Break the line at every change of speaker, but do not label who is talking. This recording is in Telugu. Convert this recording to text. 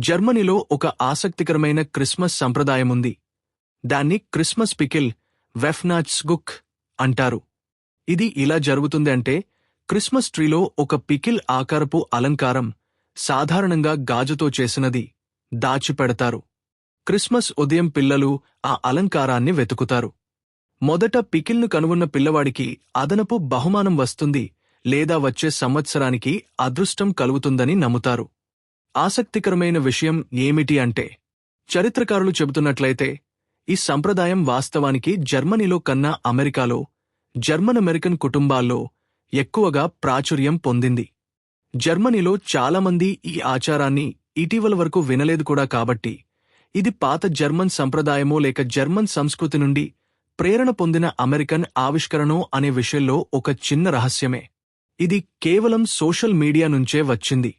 జర్మనీలో ఒక ఆసక్తికరమైన క్రిస్మస్ సంప్రదాయముంది. దాన్ని క్రిస్మస్ పికిల్ వెఫ్నాచ్స్గుక్ అంటారు. ఇది ఇలా జరుగుతుంది అంటే క్రిస్మస్ ట్రీలో ఒక పికిల్ ఆకారపు అలంకారం సాధారణంగా గాజుతో చేసినది దాచిపెడతారు. క్రిస్మస్ ఉదయం పిల్లలు ఆ అలంకారాన్ని వెతుకుతారు. మొదట పికిల్ను కనుగొన్న పిల్లవాడికి అదనపు బహుమానం వస్తుంది లేదా వచ్చే సంవత్సరానికి అదృష్టం కలుగుతుందని నమ్ముతారు. ఆసక్తికరమైన విషయం ఏమిటి అంటే చరిత్రకారులు చెబుతున్నట్లయితే ఈ సంప్రదాయం వాస్తవానికి జర్మనీలో కన్నా అమెరికాలో జర్మన్ అమెరికన్ కుటుంబాల్లో ఎక్కువగా ప్రాచుర్యం పొందింది. జర్మనీలో చాలామంది ఈ ఆచారాన్ని ఇటీవల వరకు వినలేదు కూడా కాబట్టి ఇది పాత జర్మన్ సంప్రదాయమో లేక జర్మన్ సంస్కృతి నుండి ప్రేరణ పొందిన అమెరికన్ ఆవిష్కరణో అనే విషయంలో ఒక చిన్న రహస్యమే. ఇది కేవలం సోషల్ మీడియా నుంచే వచ్చింది.